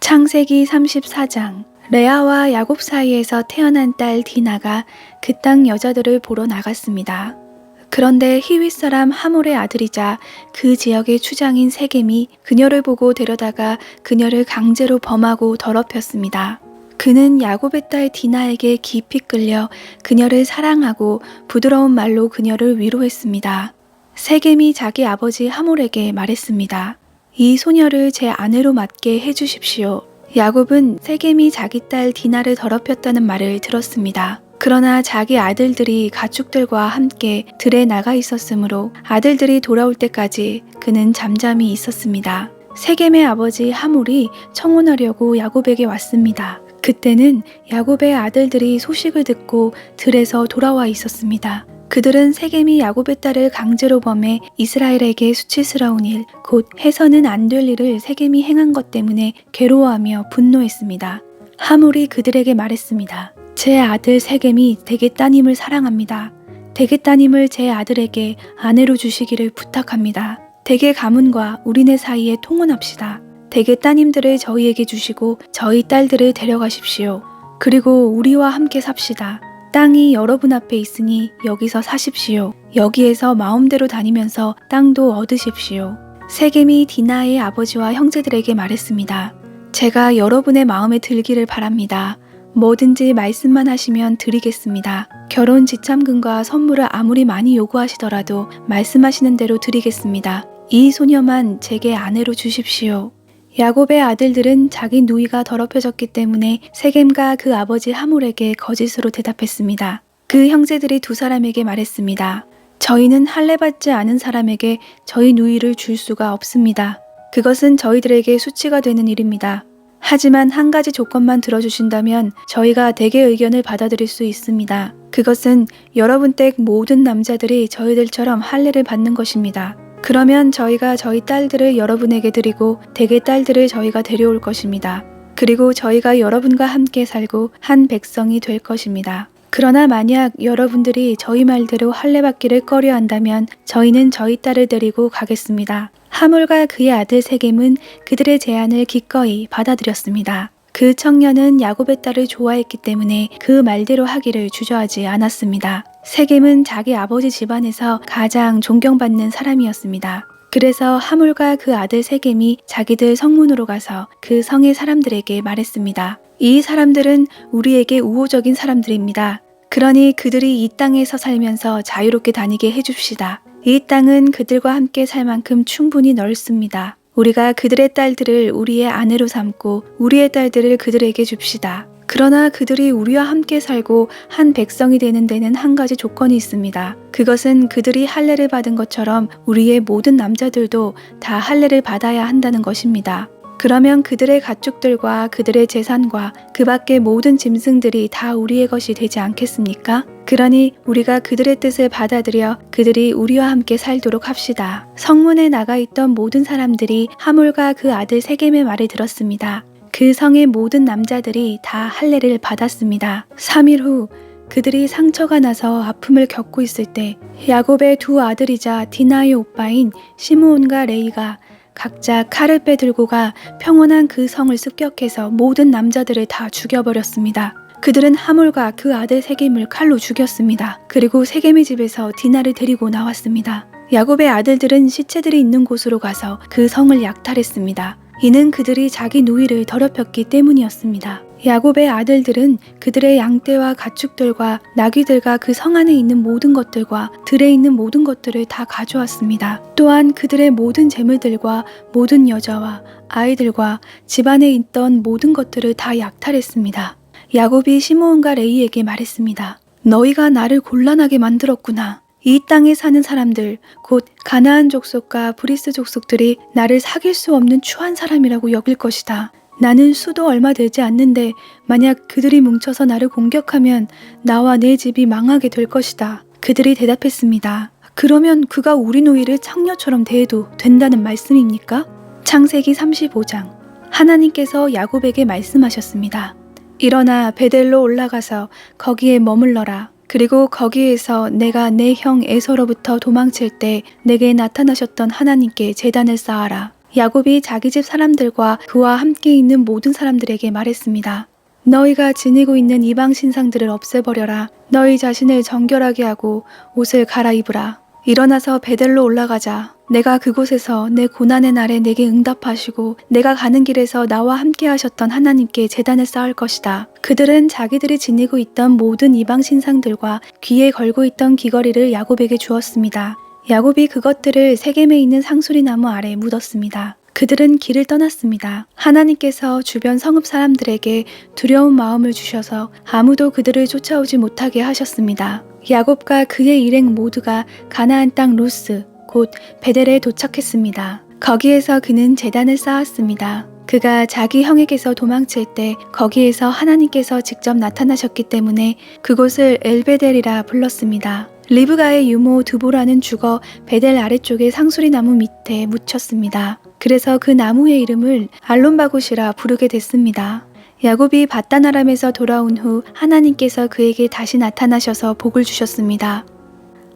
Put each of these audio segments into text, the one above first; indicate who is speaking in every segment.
Speaker 1: 창세기 34장 레아와 야곱 사이에서 태어난 딸 디나가 그 땅 여자들을 보러 나갔습니다. 그런데 히윗 사람 하몰의 아들이자 그 지역의 추장인 세겜이 그녀를 보고 데려다가 그녀를 강제로 범하고 더럽혔습니다. 그는 야곱의 딸 디나에게 깊이 끌려 그녀를 사랑하고 부드러운 말로 그녀를 위로했습니다. 세겜이 자기 아버지 하몰에게 말했습니다. 이 소녀를 제 아내로 맡게 해주십시오. 야곱은 세겜이 자기 딸 디나를 더럽혔다는 말을 들었습니다. 그러나 자기 아들들이 가축들과 함께 들에 나가 있었으므로 아들들이 돌아올 때까지 그는 잠잠히 있었습니다. 세겜의 아버지 하몰이 청혼하려고 야곱에게 왔습니다. 그때는 야곱의 아들들이 소식을 듣고 들에서 돌아와 있었습니다. 그들은 세겜이 야곱의 딸을 강제로 범해 이스라엘에게 수치스러운 일, 곧 해서는 안 될 일을 세겜이 행한 것 때문에 괴로워하며 분노했습니다. 하몰이 그들에게 말했습니다. 제 아들 세겜이 대개 따님을 사랑합니다. 대개 따님을 제 아들에게 아내로 주시기를 부탁합니다. 대개 가문과 우리네 사이에 통혼합시다. 대개 따님들을 저희에게 주시고 저희 딸들을 데려가십시오. 그리고 우리와 함께 삽시다. 땅이 여러분 앞에 있으니 여기서 사십시오. 여기에서 마음대로 다니면서 땅도 얻으십시오. 세겜이 디나의 아버지와 형제들에게 말했습니다. 제가 여러분의 마음에 들기를 바랍니다. 뭐든지 말씀만 하시면 드리겠습니다. 결혼 지참금과 선물을 아무리 많이 요구하시더라도 말씀하시는 대로 드리겠습니다. 이 소녀만 제게 아내로 주십시오. 야곱의 아들들은 자기 누이가 더럽혀졌기 때문에 세겜과 그 아버지 하몰에게 거짓으로 대답했습니다. 그 형제들이 두 사람에게 말했습니다. 저희는 할례 받지 않은 사람에게 저희 누이를 줄 수가 없습니다. 그것은 저희들에게 수치가 되는 일입니다. 하지만 한 가지 조건만 들어주신다면 저희가 대개 의견을 받아들일 수 있습니다. 그것은 여러분 댁 모든 남자들이 저희들처럼 할례를 받는 것입니다. 그러면 저희가 저희 딸들을 여러분에게 드리고 대개 딸들을 저희가 데려올 것입니다. 그리고 저희가 여러분과 함께 살고 한 백성이 될 것입니다. 그러나 만약 여러분들이 저희 말대로 할례 받기를 꺼려 한다면 저희는 저희 딸을 데리고 가겠습니다. 하몰과 그의 아들 세겜은 그들의 제안을 기꺼이 받아들였습니다. 그 청년은 야곱의 딸을 좋아했기 때문에 그 말대로 하기를 주저하지 않았습니다. 세겜은 자기 아버지 집안에서 가장 존경받는 사람이었습니다. 그래서 하몰과 그 아들 세겜이 자기들 성문으로 가서 그 성의 사람들에게 말했습니다. 이 사람들은 우리에게 우호적인 사람들입니다. 그러니 그들이 이 땅에서 살면서 자유롭게 다니게 해줍시다. 이 땅은 그들과 함께 살 만큼 충분히 넓습니다. 우리가 그들의 딸들을 우리의 아내로 삼고 우리의 딸들을 그들에게 줍시다. 그러나 그들이 우리와 함께 살고 한 백성이 되는 데는 한 가지 조건이 있습니다. 그것은 그들이 할례를 받은 것처럼 우리의 모든 남자들도 다 할례를 받아야 한다는 것입니다. 그러면 그들의 가축들과 그들의 재산과 그 밖의 모든 짐승들이 다 우리의 것이 되지 않겠습니까? 그러니 우리가 그들의 뜻을 받아들여 그들이 우리와 함께 살도록 합시다. 성문에 나가 있던 모든 사람들이 하몰과 그 아들 세겜의 말을 들었습니다. 그 성의 모든 남자들이 다 할례를 받았습니다. 3일 후 그들이 상처가 나서 아픔을 겪고 있을 때 야곱의 두 아들이자 디나의 오빠인 시므온과 레이가 각자 칼을 빼들고 가 평온한 그 성을 습격해서 모든 남자들을 다 죽여버렸습니다. 그들은 하몰과 그 아들 세겜을 칼로 죽였습니다. 그리고 세겜의 집에서 디나를 데리고 나왔습니다. 야곱의 아들들은 시체들이 있는 곳으로 가서 그 성을 약탈했습니다. 이는 그들이 자기 누이를 더럽혔기 때문이었습니다. 야곱의 아들들은 그들의 양떼와 가축들과 나귀들과 그 성 안에 있는 모든 것들과 들에 있는 모든 것들을 다 가져왔습니다. 또한 그들의 모든 재물들과 모든 여자와 아이들과 집안에 있던 모든 것들을 다 약탈했습니다. 야곱이 시므온과 레이에게 말했습니다. 너희가 나를 곤란하게 만들었구나. 이 땅에 사는 사람들, 곧 가나안 족속과 브리스 족속들이 나를 사귈 수 없는 추한 사람이라고 여길 것이다. 나는 수도 얼마 되지 않는데 만약 그들이 뭉쳐서 나를 공격하면 나와 내 집이 망하게 될 것이다. 그들이 대답했습니다. 그러면 그가 우리 노이를 창녀처럼 대해도 된다는 말씀입니까? 창세기 35장. 하나님께서 야곱에게 말씀하셨습니다. 일어나 베델로 올라가서 거기에 머물러라. 그리고 거기에서 내가 내 형 에서로부터 도망칠 때 내게 나타나셨던 하나님께 재단을 쌓아라. 야곱이 자기 집 사람들과 그와 함께 있는 모든 사람들에게 말했습니다. 너희가 지니고 있는 이방 신상들을 없애버려라. 너희 자신을 정결하게 하고 옷을 갈아입으라. 일어나서 베델로 올라가자. 내가 그곳에서 내 고난의 날에 내게 응답하시고 내가 가는 길에서 나와 함께 하셨던 하나님께 재단을 쌓을 것이다. 그들은 자기들이 지니고 있던 모든 이방 신상들과 귀에 걸고 있던 귀걸이를 야곱에게 주었습니다. 야곱이 그것들을 세겜에 있는 상수리 나무 아래 묻었습니다. 그들은 길을 떠났습니다. 하나님께서 주변 성읍 사람들에게 두려운 마음을 주셔서 아무도 그들을 쫓아오지 못하게 하셨습니다. 야곱과 그의 일행 모두가 가나안 땅 루스, 곧 베델에 도착했습니다. 거기에서 그는 재단을 쌓았습니다. 그가 자기 형에게서 도망칠 때 거기에서 하나님께서 직접 나타나셨기 때문에 그곳을 엘베델이라 불렀습니다. 리브가의 유모 드보라는 죽어 베델 아래쪽의 상수리 나무 밑에 묻혔습니다. 그래서 그 나무의 이름을 알론바굿이라 부르게 됐습니다. 야곱이 바다나람에서 돌아온 후 하나님께서 그에게 다시 나타나셔서 복을 주셨습니다.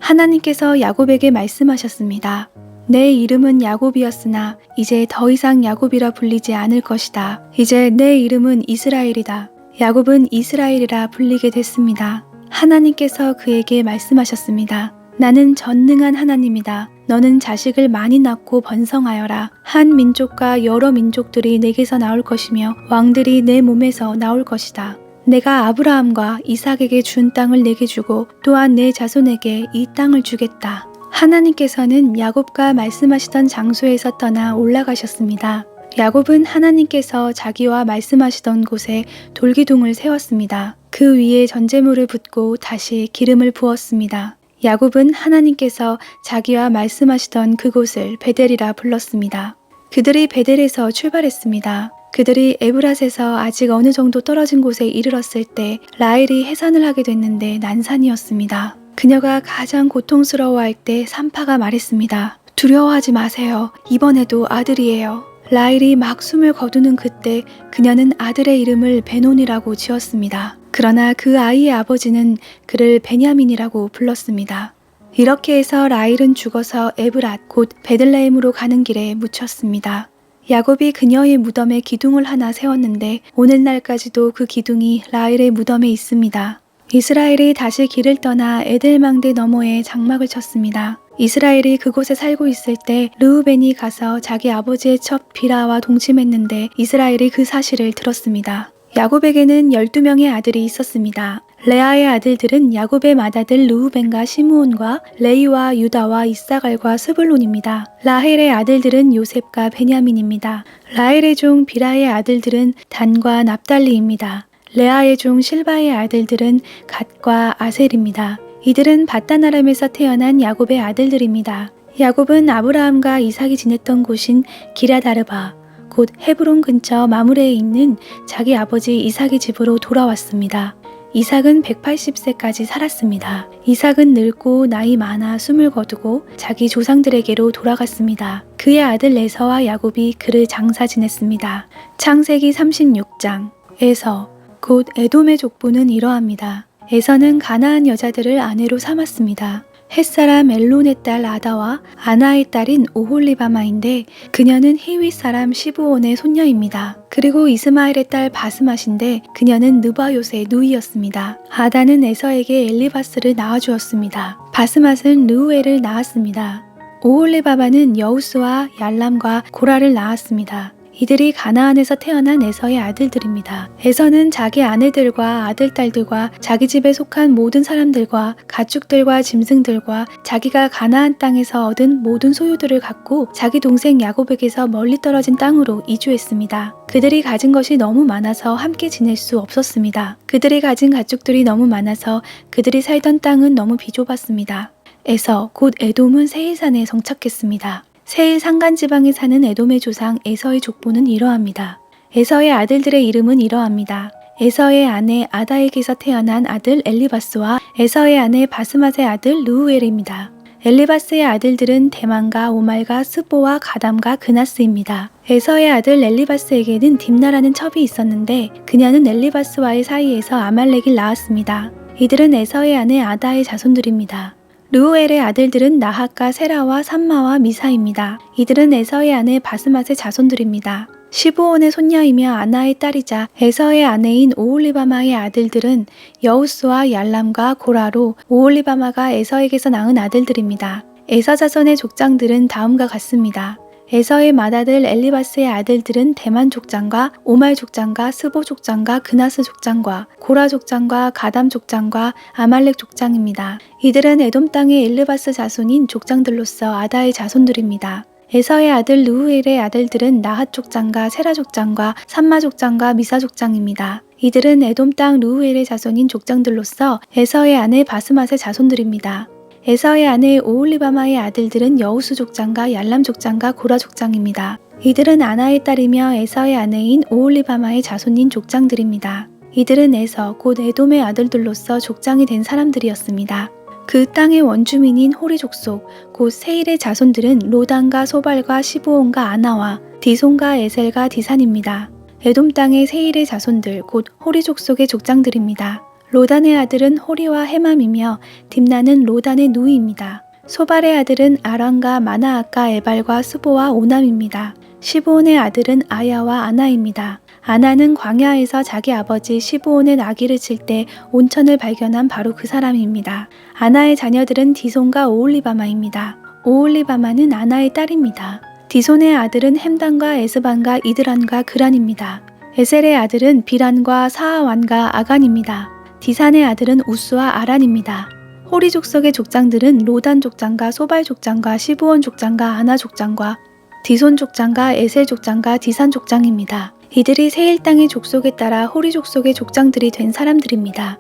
Speaker 1: 하나님께서 야곱에게 말씀하셨습니다. 내 이름은 야곱이었으나 이제 더 이상 야곱이라 불리지 않을 것이다. 이제 내 이름은 이스라엘이다. 야곱은 이스라엘이라 불리게 됐습니다. 하나님께서 그에게 말씀하셨습니다. 나는 전능한 하나님이다. 너는 자식을 많이 낳고 번성하여라. 한 민족과 여러 민족들이 내게서 나올 것이며 왕들이 내 몸에서 나올 것이다. 내가 아브라함과 이삭에게 준 땅을 내게 주고 또한 내 자손에게 이 땅을 주겠다. 하나님께서는 야곱과 말씀하시던 장소에서 떠나 올라가셨습니다. 야곱은 하나님께서 자기와 말씀하시던 곳에 돌기둥을 세웠습니다. 그 위에 전제물을 붓고 다시 기름을 부었습니다. 야곱은 하나님께서 자기와 말씀하시던 그곳을 베델이라 불렀습니다. 그들이 베델에서 출발했습니다. 그들이 에브랏에서 아직 어느 정도 떨어진 곳에 이르렀을 때 라헬이 해산을 하게 됐는데 난산이었습니다. 그녀가 가장 고통스러워할 때 산파가 말했습니다. 두려워하지 마세요. 이번에도 아들이에요. 라헬이 막 숨을 거두는 그때 그녀는 아들의 이름을 베논이라고 지었습니다. 그러나 그 아이의 아버지는 그를 베냐민이라고 불렀습니다. 이렇게 해서 라헬은 죽어서 에브랏 곧 베들레헴으로 가는 길에 묻혔습니다. 야곱이 그녀의 무덤에 기둥을 하나 세웠는데 오늘날까지도 그 기둥이 라헬의 무덤에 있습니다. 이스라엘이 다시 길을 떠나 에델망대 너머에 장막을 쳤습니다. 이스라엘이 그곳에 살고 있을 때 르우벤이 가서 자기 아버지의 첩 비라와 동침했는데 이스라엘이 그 사실을 들었습니다. 야곱에게는 12명의 아들이 있었습니다. 레아의 아들들은 야곱의 맏아들 르우벤과 시므온과 레이와 유다와 이사갈과 스불론입니다. 라헬의 아들들은 요셉과 베냐민입니다. 라헬의 종 비라의 아들들은 단과 납달리입니다. 레아의 종 실바의 아들들은 갓과 아셀입니다. 이들은 바다나람에서 태어난 야곱의 아들들입니다. 야곱은 아브라함과 이삭이 지냈던 곳인 기라다르바, 곧 헤브론 근처 마무레에 있는 자기 아버지 이삭의 집으로 돌아왔습니다. 이삭은 180세까지 살았습니다. 이삭은 늙고 나이 많아 숨을 거두고 자기 조상들에게로 돌아갔습니다. 그의 아들 에서와 야곱이 그를 장사 지냈습니다. 창세기 36장 에서 곧 에돔의 족보는 이러합니다. 에서는 가나안 여자들을 아내로 삼았습니다. 햇사람 엘론의 딸 아다와 아나의 딸인 오홀리바마인데 그녀는 히윗 사람 시브온의 손녀입니다. 그리고 이스마엘의 딸 바스맛인데 그녀는 느바요스의 누이였습니다. 아다는 에서에게 엘리바스를 낳아주었습니다. 바스맛은 르우엘을 낳았습니다. 오홀리바바는 여우스와 얄람과 고라를 낳았습니다. 이들이 가나안에서 태어난 에서의 아들들입니다. 에서는 자기 아내들과 아들딸들과 자기 집에 속한 모든 사람들과 가축들과 짐승들과 자기가 가나안 땅에서 얻은 모든 소유들을 갖고 자기 동생 야곱에게서 멀리 떨어진 땅으로 이주했습니다. 그들이 가진 것이 너무 많아서 함께 지낼 수 없었습니다. 그들이 가진 가축들이 너무 많아서 그들이 살던 땅은 너무 비좁았습니다. 에서 곧 에돔은 세일산에 정착했습니다. 세일 산간 지방에 사는 에돔의 조상 에서의 족보는 이러합니다. 에서의 아들들의 이름은 이러합니다. 에서의 아내 아다에게서 태어난 아들 엘리바스와 에서의 아내 바스맛의 아들 르우엘입니다. 엘리바스의 아들들은 대만과 오말과 스보와 가담과 그나스입니다. 에서의 아들 엘리바스에게는 딥나라는 첩이 있었는데 그녀는 엘리바스와의 사이에서 아말렉을 낳았습니다. 이들은 에서의 아내 아다의 자손들입니다. 르우엘의 아들들은 나핫과 세라와 삼마와 미사입니다. 이들은 에서의 아내 바스맛의 자손들입니다. 시브온의 손녀이며 아나의 딸이자 에서의 아내인 오홀리바마의 아들들은 여우스와 얄람과 고라로 오홀리바마가 에서에게서 낳은 아들들입니다. 에서 자손의 족장들은 다음과 같습니다. 에서의 맏아들 엘리바스의 아들들은 대만 족장과 오말 족장과 스보 족장과 그나스 족장과 고라 족장과 가담 족장과 아말렉 족장입니다. 이들은 에돔 땅의 엘르바스 자손인 족장들로서 아다의 자손들입니다. 에서의 아들 루우엘의 아들들은 나핫 족장과 세라 족장과 산마 족장과 미사 족장입니다. 이들은 에돔 땅 루우엘의 자손인 족장들로서 에서의 아내 바스맛의 자손들입니다. 에서의 아내 오올리바마의 아들들은 여우수 족장과 얄람 족장과 고라 족장입니다. 이들은 아나의 딸이며 에서의 아내인 오올리바마의 자손인 족장들입니다. 이들은 에서 곧 에돔의 아들들로서 족장이 된 사람들이었습니다. 그 땅의 원주민인 호리 족속 곧 세일의 자손들은 로단과 소발과 시부온과 아나와 디손과 에셀과 디산입니다. 에돔 땅의 세일의 자손들 곧 호리 족속의 족장들입니다. 로단의 아들은 호리와 헤맘이며 딥나는 로단의 누이입니다. 소발의 아들은 아란과 마나아까 에발과 스보와 오남입니다. 시브온의 아들은 아야와 아나입니다. 아나는 광야에서 자기 아버지 시브온의 나귀를 칠 때 온천을 발견한 바로 그 사람입니다. 아나의 자녀들은 디손과 오올리바마입니다. 오올리바마는 아나의 딸입니다. 디손의 아들은 햄단과 에스반과 이드란과 그란입니다. 에셀의 아들은 비란과 사하완과 아간입니다. 디산의 아들은 우스와 아란입니다. 호리 족속의 족장들은 로단 족장과 소발 족장과 시부온 족장과 아나 족장과 디손 족장과 에셀 족장과 디산 족장입니다. 이들이 세일 땅의 족속에 따라 호리 족속의 족장들이 된 사람들입니다.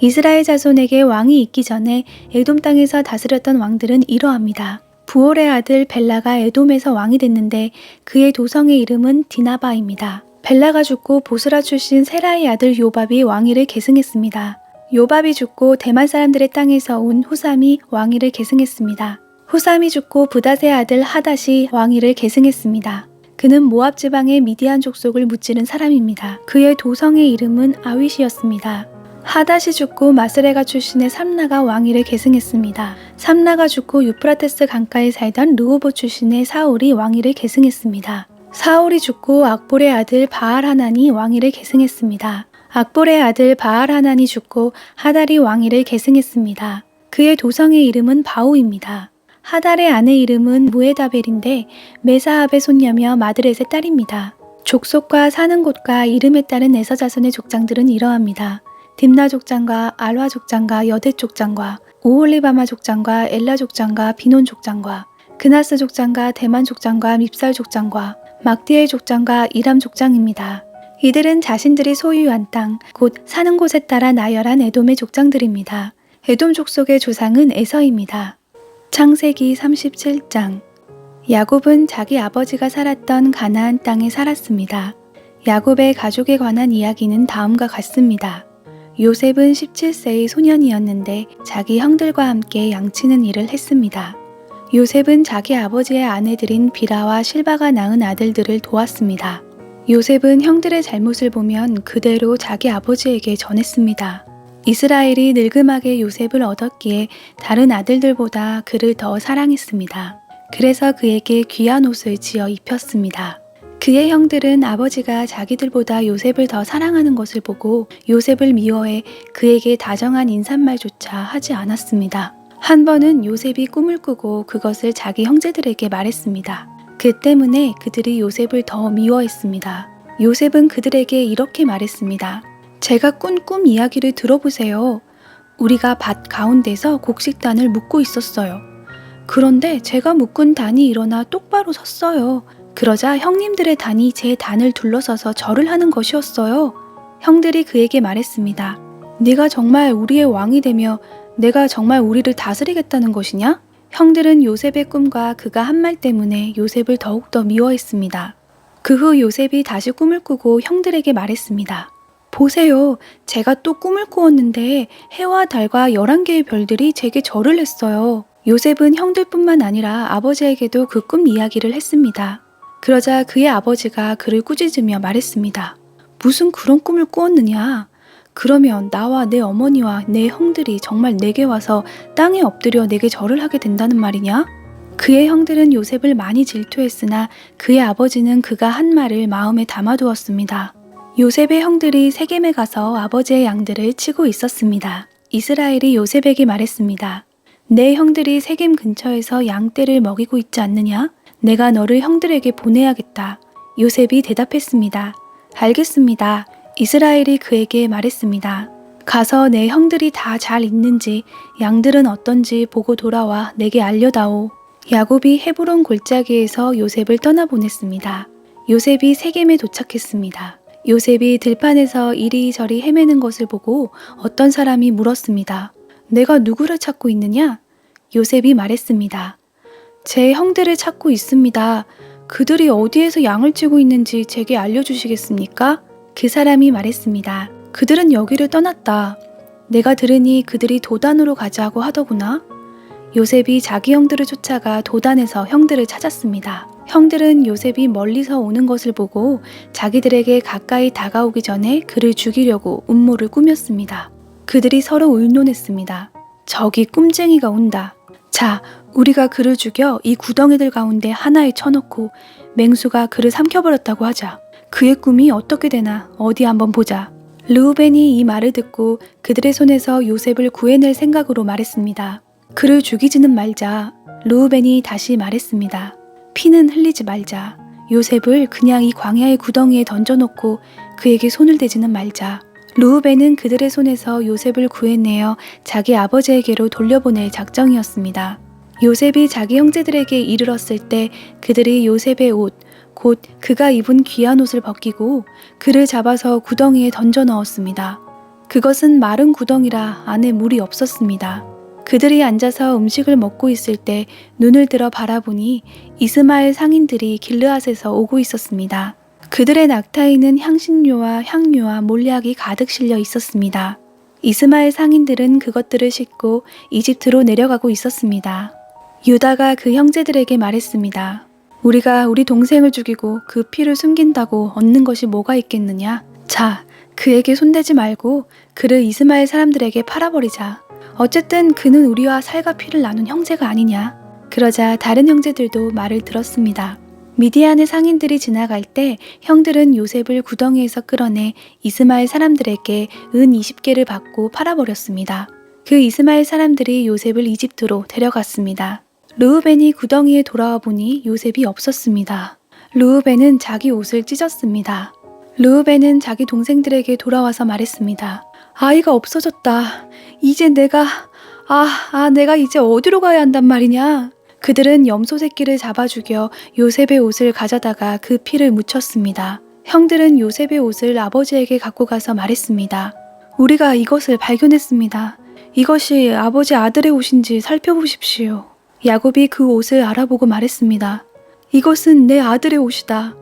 Speaker 1: 이스라엘 자손에게 왕이 있기 전에 에돔 땅에서 다스렸던 왕들은 이러합니다. 부올의 아들 벨라가 에돔에서 왕이 됐는데 그의 도성의 이름은 디나바입니다. 벨라가 죽고 보스라 출신 세라의 아들 요밥이 왕위를 계승했습니다. 요밥이 죽고 대만 사람들의 땅에서 온 후삼이 왕위를 계승했습니다. 후삼이 죽고 부다세 아들 하닷이 왕위를 계승했습니다. 그는 모압 지방의 미디안 족속을 무찌른 사람입니다. 그의 도성의 이름은 아윗이었습니다. 하닷이 죽고 마스레가 출신의 삼나가 왕위를 계승했습니다. 삼나가 죽고 유프라테스 강가에 살던 르호보 출신의 사울이 왕위를 계승했습니다. 사울이 죽고 악볼의 아들 바알 하난이 왕위를 계승했습니다. 악볼의 아들 바알 하난이 죽고 하달이 왕위를 계승했습니다. 그의 도성의 이름은 바우입니다. 하달의 아내 이름은 무에다벨인데 메사압의 손녀며 마드렛의 딸입니다. 족속과 사는 곳과 이름에 따른 에서 자손의 족장들은 이러합니다. 딥나 족장과 알화 족장과 여대 족장과 오홀리바마 족장과 엘라 족장과 비논 족장과 그나스 족장과 대만 족장과 밉살 족장과 막디엘 족장과 이람 족장입니다. 이들은 자신들이 소유한 땅, 곧 사는 곳에 따라 나열한 에돔의 족장들입니다. 에돔 족속의 조상은 에서입니다. 창세기 37장 야곱은 자기 아버지가 살았던 가나안 땅에 살았습니다. 야곱의 가족에 관한 이야기는 다음과 같습니다. 요셉은 17세의 소년이었는데 자기 형들과 함께 양치는 일을 했습니다. 요셉은 자기 아버지의 아내들인 비라와 실바가 낳은 아들들을 도왔습니다. 요셉은 형들의 잘못을 보면 그대로 자기 아버지에게 전했습니다. 이스라엘이 늙음하게 요셉을 얻었기에 다른 아들들보다 그를 더 사랑했습니다. 그래서 그에게 귀한 옷을 지어 입혔습니다. 그의 형들은 아버지가 자기들보다 요셉을 더 사랑하는 것을 보고 요셉을 미워해 그에게 다정한 인사말조차 하지 않았습니다. 한 번은 요셉이 꿈을 꾸고 그것을 자기 형제들에게 말했습니다. 그 때문에 그들이 요셉을 더 미워했습니다. 요셉은 그들에게 이렇게 말했습니다. 제가 꾼 꿈 이야기를 들어보세요. 우리가 밭 가운데서 곡식단을 묶고 있었어요. 그런데 제가 묶은 단이 일어나 똑바로 섰어요. 그러자 형님들의 단이 제 단을 둘러서서 절을 하는 것이었어요. 형들이 그에게 말했습니다. 네가 정말 우리의 왕이 되며 내가 정말 우리를 다스리겠다는 것이냐? 형들은 요셉의 꿈과 그가 한 말 때문에 요셉을 더욱더 미워했습니다. 그 후 요셉이 다시 꿈을 꾸고 형들에게 말했습니다. 보세요. 제가 또 꿈을 꾸었는데 해와 달과 11개의 별들이 제게 절을 했어요. 요셉은 형들뿐만 아니라 아버지에게도 그 꿈 이야기를 했습니다. 그러자 그의 아버지가 그를 꾸짖으며 말했습니다. 무슨 그런 꿈을 꾸었느냐? 그러면 나와 내 어머니와 내 형들이 정말 내게 와서 땅에 엎드려 내게 절을 하게 된다는 말이냐? 그의 형들은 요셉을 많이 질투했으나 그의 아버지는 그가 한 말을 마음에 담아두었습니다. 요셉의 형들이 세겜에 가서 아버지의 양들을 치고 있었습니다. 이스라엘이 요셉에게 말했습니다. 내 형들이 세겜 근처에서 양떼를 먹이고 있지 않느냐? 내가 너를 형들에게 보내야겠다. 요셉이 대답했습니다. 알겠습니다. 이스라엘이 그에게 말했습니다. 가서 내 형들이 다 잘 있는지 양들은 어떤지 보고 돌아와 내게 알려다오. 야곱이 헤브론 골짜기에서 요셉을 떠나보냈습니다. 요셉이 세겜에 도착했습니다. 요셉이 들판에서 이리저리 헤매는 것을 보고 어떤 사람이 물었습니다. 내가 누구를 찾고 있느냐? 요셉이 말했습니다. 제 형들을 찾고 있습니다. 그들이 어디에서 양을 치고 있는지 제게 알려주시겠습니까? 그 사람이 말했습니다. 그들은 여기를 떠났다. 내가 들으니 그들이 도단으로 가자고 하더구나. 요셉이 자기 형들을 쫓아가 도단에서 형들을 찾았습니다. 형들은 요셉이 멀리서 오는 것을 보고 자기들에게 가까이 다가오기 전에 그를 죽이려고 음모를 꾸몄습니다. 그들이 서로 의논했습니다. 저기 꿈쟁이가 온다. 자, 우리가 그를 죽여 이 구덩이들 가운데 하나에 쳐놓고 맹수가 그를 삼켜버렸다고 하자. 그의 꿈이 어떻게 되나 어디 한번 보자. 르우벤이 이 말을 듣고 그들의 손에서 요셉을 구해낼 생각으로 말했습니다. 그를 죽이지는 말자. 르우벤이 다시 말했습니다. 피는 흘리지 말자. 요셉을 그냥 이 광야의 구덩이에 던져놓고 그에게 손을 대지는 말자. 루우벤은 그들의 손에서 요셉을 구해내어 자기 아버지에게로 돌려보낼 작정이었습니다. 요셉이 자기 형제들에게 이르렀을 때 그들이 요셉의 옷, 곧 그가 입은 귀한 옷을 벗기고 그를 잡아서 구덩이에 던져 넣었습니다. 그것은 마른 구덩이라 안에 물이 없었습니다. 그들이 앉아서 음식을 먹고 있을 때 눈을 들어 바라보니 이스마엘 상인들이 길르앗에서 오고 있었습니다. 그들의 낙타에는 향신료와 향료와 몰약이 가득 실려 있었습니다. 이스마엘 상인들은 그것들을 싣고 이집트로 내려가고 있었습니다. 유다가 그 형제들에게 말했습니다. 우리가 우리 동생을 죽이고 그 피를 숨긴다고 얻는 것이 뭐가 있겠느냐? 자, 그에게 손대지 말고 그를 이스마엘 사람들에게 팔아버리자. 어쨌든 그는 우리와 살과 피를 나눈 형제가 아니냐. 그러자 다른 형제들도 말을 들었습니다. 미디안의 상인들이 지나갈 때 형들은 요셉을 구덩이에서 끌어내 이스마엘 사람들에게 은 20개를 받고 팔아버렸습니다. 그 이스마엘 사람들이 요셉을 이집트로 데려갔습니다. 르우벤이 구덩이에 돌아와 보니 요셉이 없었습니다. 르우벤은 자기 옷을 찢었습니다. 르우벤은 자기 동생들에게 돌아와서 말했습니다. 아이가 없어졌다. 이제 내가 아, 아, 내가 이제 어디로 가야 한단 말이냐? 그들은 염소 새끼를 잡아 죽여 요셉의 옷을 가져다가 그 피를 묻혔습니다. 형들은 요셉의 옷을 아버지에게 갖고 가서 말했습니다. 우리가 이것을 발견했습니다. 이것이 아버지 아들의 옷인지 살펴보십시오. 야곱이 그 옷을 알아보고 말했습니다. 이것은 내 아들의 옷이다.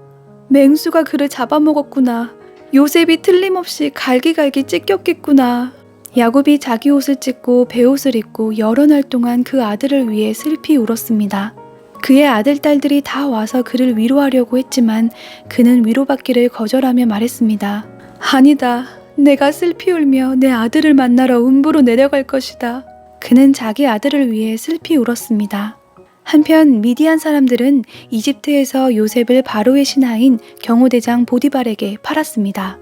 Speaker 1: 맹수가 그를 잡아먹었구나. 요셉이 틀림없이 갈기갈기 찢겼겠구나. 야곱이 자기 옷을 찢고 배옷을 입고 여러 날 동안 그 아들을 위해 슬피 울었습니다. 그의 아들, 딸들이 다 와서 그를 위로하려고 했지만 그는 위로받기를 거절하며 말했습니다. 아니다. 내가 슬피 울며 내 아들을 만나러 음부로 내려갈 것이다. 그는 자기 아들을 위해 슬피 울었습니다. 한편 미디안 사람들은 이집트에서 요셉을 바로의 신하인 경호대장 보디발에게 팔았습니다.